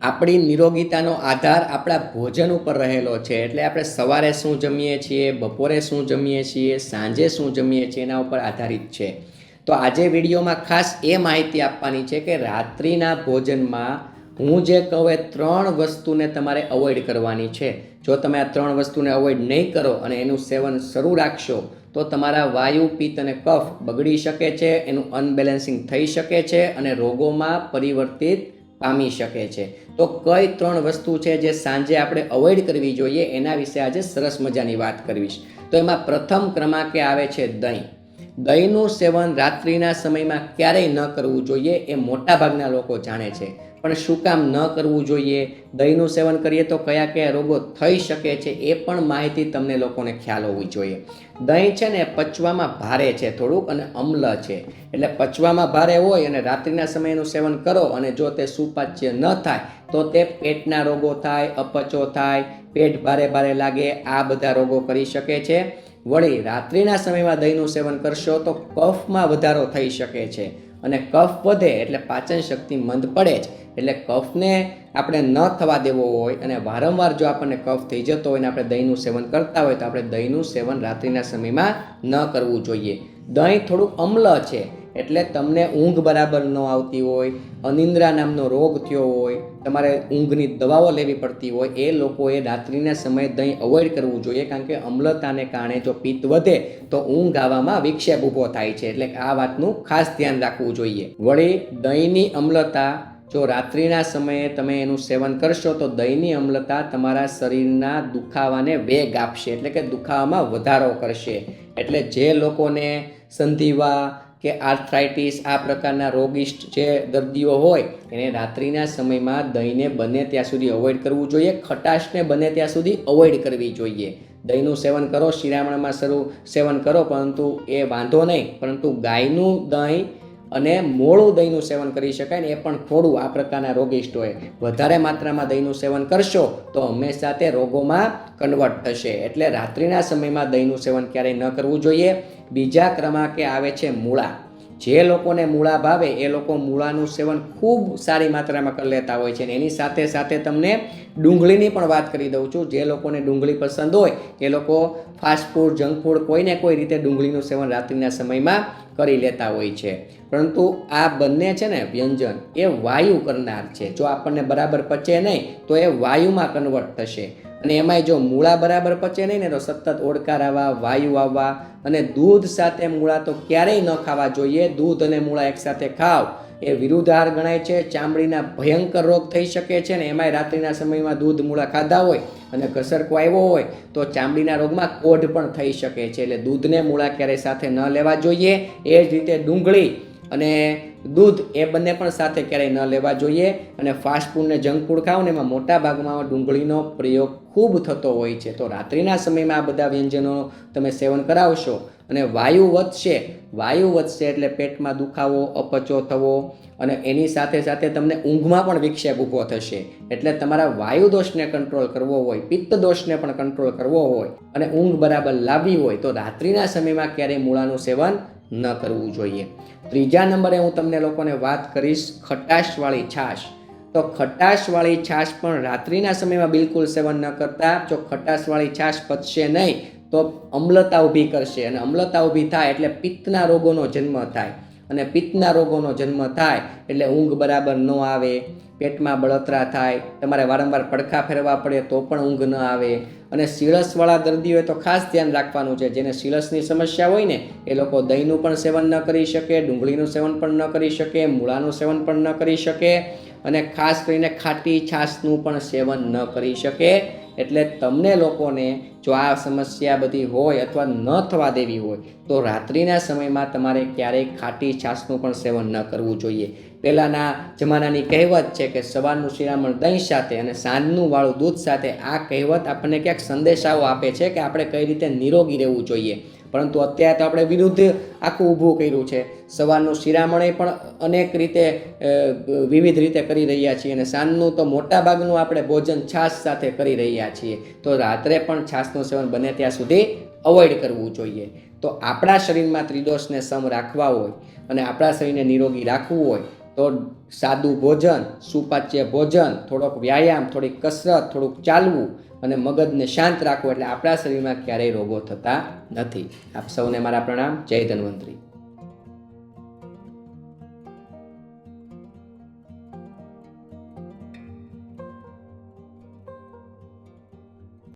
આપણી નિરોગીતાનો આધાર આપણા ભોજન ઉપર રહેલો છે. એટલે આપણે સવારે શું જમીએ છીએ, બપોરે શું જમીએ છીએ, સાંજે શું જમીએ છીએ, એના ઉપર આધારિત છે. તો આજે વિડીયોમાં ખાસ એ માહિતી આપવાની છે કે રાત્રિના ભોજનમાં હું જે કહું એ ત્રણ વસ્તુને તમારે અવોઇડ કરવાની છે. જો તમે આ ત્રણ વસ્તુને અવોઇડ નહીં કરો અને એનું સેવન શરૂ રાખશો, તો તમારા વાયુ, પિત્ત અને કફ બગડી શકે છે, એનું અનબેલેન્સિંગ થઈ શકે છે અને રોગોમાં પરિવર્તિત પામી શકે છે. તો કઈ ત્રણ વસ્તુ છે જે સાંજે આપણે અવોઇડ કરવી જોઈએ? એના વિશે આજે સરસ મજાની વાત કરવીશ તો એમાં પ્રથમ ક્રમાંકે આવે છે દહીં. દહીંનું સેવન રાત્રિના સમયમાં ક્યારેય ન કરવું જોઈએ એ મોટાભાગના લોકો જાણે છે. પણ શું કામ ન કરવું જોઈએ? દહીંનું સેવન કરીએ તો કયા કયા રોગો થઈ શકે છે એ પણ માહિતી તમને લોકોને ખ્યાલ હોવી જોઈએ. દહીં છે ને પચવામાં ભારે છે થોડુંક અને અમ્લ છે. એટલે પચવામાં ભારે હોય અને રાત્રિના સમયનું સેવન કરો અને જો તે સુપાચ્ય ન થાય તો તે પેટના રોગો થાય, અપચો થાય, પેટ ભારે ભારે લાગે, આ બધા રોગો કરી શકે છે. વળી રાત્રિના સમયમાં દહીંનું સેવન કરશો તો કફમાં વધારો થઈ શકે છે. અને કફ વધે એટલે પાચન શક્તિ મંદ પડે જ. એટલે કફને આપણે ન થવા દેવો હોય અને વારંવાર જો આપણને કફ થઈ જતો હોય ને આપણે દહીંનું સેવન કરતા હોય તો આપણે દહીંનું સેવન રાત્રિના સમયમાં ન કરવું જોઈએ. દહીં થોડું અમ્લ છે. એટલે તમને ઊંઘ બરાબર ન આવતી હોય, અનિંદ્રા નામનો રોગ થયો હોય, તમારે ઊંઘની દવાઓ લેવી પડતી હોય, એ લોકોએ રાત્રિના સમયે દહીં અવોઇડ કરવું જોઈએ. કારણ કે અમ્લતાને કારણે જો પિત્ત વધે, તો ઊંઘ આવવામાં વિક્ષેપ ઊભો થાય છે. એટલે આ વાતનું ખાસ ધ્યાન રાખવું જોઈએ. વળી, દહીંની અમ્લતા, જો રાત્રિના સમયે તમે એનું સેવન કરશો, તો દહીંની અમ્લતા તમારા શરીરના દુખાવાને વેગ આપશે. એટલે કે દુખાવામાં વધારો કરશે. એટલે જે લોકોને સંધિવા કે આર્થરાઇટિસ આ પ્રકારના રોગિષ્ટ જે દર્દીઓ હોય, એને રાત્રિના સમયમાં દહીંને બને ત્યાં સુધી અવોઇડ કરવું જોઈએ, ખટાશને બને ત્યાં સુધી અવોઇડ કરવી જોઈએ. દહીંનું સેવન કરો, શિરામણમાં શરૂ સેવન કરો, પરંતુ એ વાંધો નહીં, પરંતુ ગાયનું દહીં અને મોળું દહીંનું સેવન કરી શકાય ને એ પણ થોડું આ પ્રકારના રોગિષ્ટ હોય વધારે માત્રામાં દહીંનું સેવન કરશો તો હંમેશા તે રોગોમાં કન્વર્ટ થશે. એટલે રાત્રિના સમયમાં દહીંનું સેવન ક્યારેય ન કરવું જોઈએ. બીજા ક્રમાંકે આવે છે મૂળા. જે લોકોને મૂળા ભાવે, એ લોકો મૂળાનું સેવન ખૂબ સારી માત્રામાં કરી લેતા હોય છે. અને એની સાથે સાથે તમને ડુંગળીની પણ વાત કરી દઉં છું. જે લોકોને ડુંગળી પસંદ હોય, એ લોકો ફાસ્ટ ફૂડ જંક ફૂડ કોઈને કોઈ રીતે ડુંગળીનું સેવન રાત્રિના સમયમાં કરી લેતા હોય છે. પરંતુ આ બંને છે ને વ્યંજન એ વાયુ કરનાર છે. જો આપણને બરાબર પચે નહીં, તો એ વાયુમાં કન્વર્ટ થશે. અને એમાંય જો મૂળા બરાબર પચે નહીં ને તો સતત ઓડકાર આવવા વાયુ આવવા અને દૂધ સાથે મૂળા તો ક્યારેય ન ખાવા જોઈએ. દૂધ અને મૂળા એકસાથે ખાવ એ વિરુદ્ધાર ગણાય છે. ચામડીના ભયંકર રોગ થઈ શકે છે ને એમાંય રાત્રિના સમયમાં દૂધ મૂળા ખાધા હોય અને ઘસરકો આવ્યો હોય તો ચામડીના રોગમાં કોઢ પણ થઈ શકે છે. એટલે દૂધને મૂળા ક્યારેય સાથે ન લેવા જોઈએ. એ જ રીતે ડુંગળી અને દૂધ એ બંને પણ સાથે ક્યારેય ન લેવા જોઈએ. અને ફાસ્ટ ફૂડ ને જંક ફૂડ ખાઓ ને એમાં મોટા ભાગમાં ડુંગળીનો પ્રયોગ ખૂબ થતો હોય છે. તો રાત્રિના સમયમાં આ બધા વ્યંજનો તમે સેવન કરાવશો અને વાયુ વધશે. વાયુ વધશે એટલે પેટમાં દુખાવો, અપચો થવો અને એની સાથે સાથે તમને ઊંઘમાં પણ વિક્ષેપ ઊભો થશે. એટલે તમારા વાયુ દોષને કંટ્રોલ કરવો હોય, પિત્ત દોષને પણ કંટ્રોલ કરવો હોય અને ઊંઘ બરાબર લાવવી હોય તો રાત્રિના સમયમાં ક્યારેય મૂળાનું સેવન ન કરવું જોઈએ. ત્રીજા નંબરે હું તમને લોકોને વાત કરીશ, ખટાશવાળી છાશ. તો ખટાશવાળી છાશ પણ રાત્રિના સમયમાં બિલકુલ સેવન ન કરતા. જો ખટાશવાળી છાશ પચશે નહીં, તો અમ્લતા ઊભી કરશે. અને અમ્લતા ઊભી થાય એટલે પિત્તના રોગોનો જન્મ થાય. અને પિત્તના રોગોનો જન્મ થાય એટલે ઊંઘ બરાબર ન આવે, પેટમાં બળતરા થાય, તમારે વારંવાર પડખા ફેરવા પડે તો પણ ઊંઘ ન આવે. અને સિળસવાળા દર્દીઓએ તો ખાસ ધ્યાન રાખવાનું છે, જેને સિળસની સમસ્યા હોય ને, એ લોકો દહીંનું પણ સેવન ન કરી શકે, ડુંગળીનું સેવન પણ ન કરી શકે, મૂળાનું સેવન પણ ન કરી શકે અને ખાસ કરીને ખાટી છાશનું પણ સેવન ન કરી શકે. એટલે તમને લોકોને જો આ સમસ્યા બધી હોય અથવા ન થવા દેવી હોય, તો રાત્રિના સમયમાં તમારે ક્યારેય ખાટી છાશનું પણ સેવન ન કરવું જોઈએ. પહેલાંના જમાનાની કહેવત છે કે સવારનું શિરામણ દહીં સાથે અને સાંજનું વાળું દૂધ સાથે. આ કહેવત આપણને ક્યાંક સંદેશાઓ આપે છે કે આપણે કઈ રીતે નિરોગી રહેવું જોઈએ. પરંતુ અત્યારે તો આપણે વિરુદ્ધ આખું ઊભું કર્યું છે. સવારનું શિરામણે પણ અનેક રીતે વિવિધ રીતે કરી રહ્યા છીએ અને સાંજનું તો મોટા ભાગનું આપણે ભોજન છાશ સાથે કરી રહ્યા છીએ. તો રાત્રે પણ છાશનું સેવન બને ત્યાં સુધી અવોઇડ કરવું જોઈએ. તો આપણા શરીરમાં ત્રિદોષને સમ રાખવા હોય અને આપણા શરીરને નિરોગી રાખવું હોય, તો સાદું ભોજન, સુપાચ્ય ભોજન, થોડોક વ્યાયામ, થોડીક કસરત, થોડુંક ચાલવું અને મગજને શાંત રાખવું એટલે આપણા શરીરમાં ક્યારેય રોગો થતા નથી. આપ સૌને મારા પ્રણામ. જય ધન્વંતરી.